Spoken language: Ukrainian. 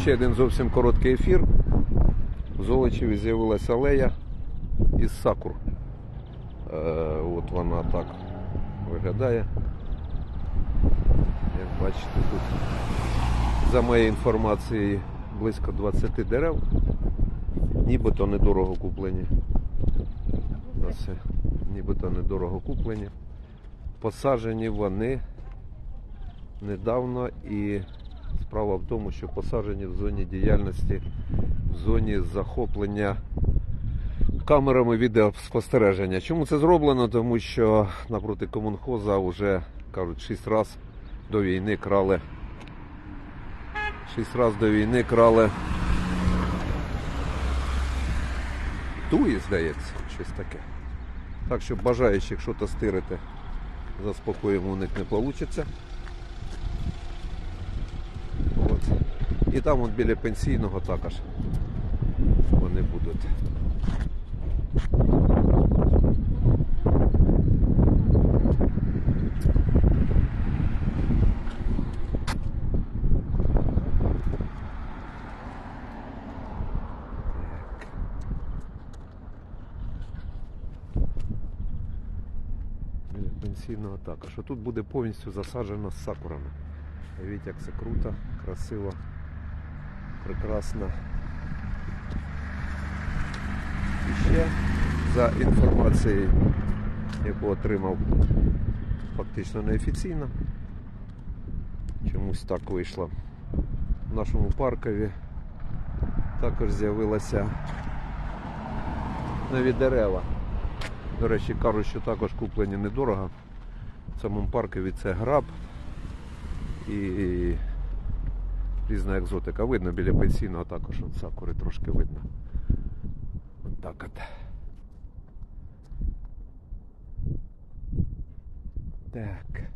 ще один зовсім короткий ефір. В Золочеві з'явилася алея із сакур. Е, от вона так виглядає. Як бачите, тут за моєю інформацією близько 20 дерев. Нібито недорого куплені. На. Нібито недорого куплені. Посаджені вони недавно і справа в тому, що посаджені в зоні діяльності, в зоні захоплення камерами відеоспостереження. Чому це зроблено? Тому що напроти комунхоза вже кажуть 6 разів до війни крали. 6 разів до війни крали. Туї, здається, щось таке. Так що бажаючих щось стирити, заспокоїмо у них не вийде. От. І там от біля пенсійного також вони будуть. Пенсійного також. Тут буде повністю засаджено з сакурами. Уявіть, як це круто, красиво, прекрасно. І ще за інформацією, яку отримав фактично неофіційно, чомусь так вийшло. В нашому паркові також з'явилося нові дерева. До речі, кажуть, що також куплені недорого. В самому паркові це граб і різна екзотика. Видно біля пенсійного також сакури трошки видно. От так от. Так.